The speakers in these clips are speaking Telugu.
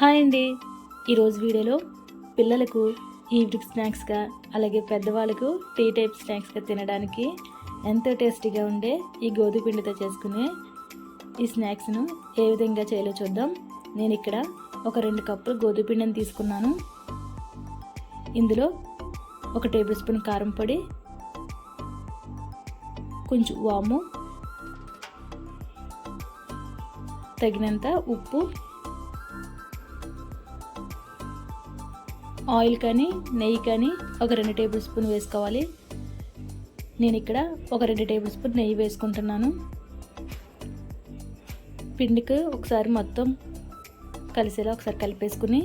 హాయ్ అండి. ఈరోజు వీడియోలో పిల్లలకు ఈవినింగ్ స్నాక్స్గా అలాగే పెద్దవాళ్ళకు టీ టైప్ స్నాక్స్గా తినడానికి ఎంతో టేస్టీగా ఉండే ఈ గోధుమ పిండితో చేసుకునే ఈ స్నాక్స్ను ఏ విధంగా చేయాలో చూద్దాం. నేను ఇక్కడ ఒక రెండు కప్పులు గోధుమ పిండిని తీసుకున్నాను. ఇందులో ఒక టేబుల్ స్పూన్ కారం పొడి కొంచెం వాము తగినంత ఉప్పు ఆయిల్ కానీ నెయ్యి కానీ ఒక రెండు టేబుల్ స్పూన్ వేసుకోవాలి. నేను ఇక్కడ ఒక రెండు టేబుల్ స్పూన్ నెయ్యి వేసుకుంటున్నాను. పిండికి ఒకసారి మొత్తం కలిసేలా ఒకసారి కలిపేసుకుని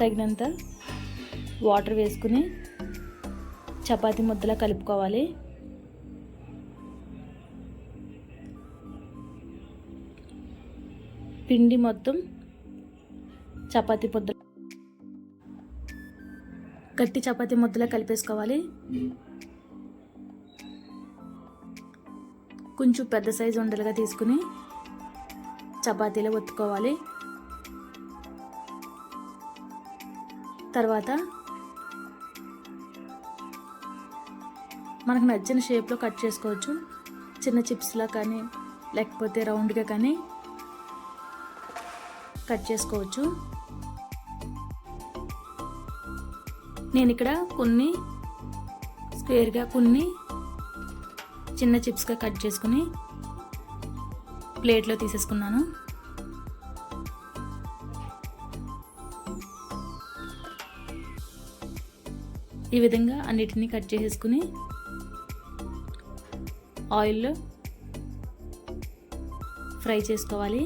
తగినంత వాటర్ వేసుకుని చపాతీ ముద్దలా కలుపుకోవాలి. పిండి మొత్తం చపాతీ పొద్దు గట్టి చపాతి ముద్దలా కలిపేసుకోవాలి. కొంచెం పెద్ద సైజు ఉండలుగా తీసుకుని చపాతీలో ఒత్తుకోవాలి. తర్వాత మనకు నచ్చిన షేప్లో కట్ చేసుకోవచ్చు. చిన్న చిప్స్లా కానీ లేకపోతే రౌండ్గా కానీ కట్ చేసుకోవచ్చు. నేను ఇక్కడ కొన్ని స్క్వేర్గా కొన్ని చిన్న చిప్స్గా కట్ చేసుకుని ప్లేట్లో తీసేసుకున్నాను. ఈ విధంగా అన్నిటినీ కట్ చేసేసుకుని ఆయిల్లో ఫ్రై చేసుకోవాలి.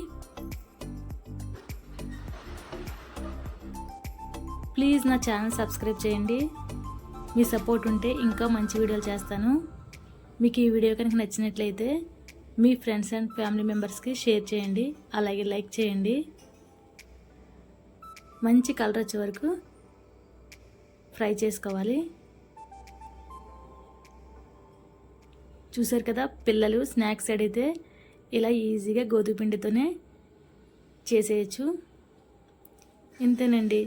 ప్లీజ్ నా ఛానల్ సబ్స్క్రైబ్ చేయండి. మీ సపోర్ట్ ఉంటే ఇంకా మంచి వీడియోలు చేస్తాను. మీకు ఈ వీడియో కనుక నచ్చినట్లయితే మీ ఫ్రెండ్స్ అండ్ ఫ్యామిలీ మెంబర్స్కి షేర్ చేయండి. అలాగే లైక్ చేయండి. మంచి కలర్ వచ్చే వరకు ఫ్రై చేసుకోవాలి. చూసారు కదా పిల్లలు స్నాక్స్ అడిగితే ఇలా ఈజీగా గోధుమ పిండితోనే చేసేయచ్చు. ఇంతేనండి.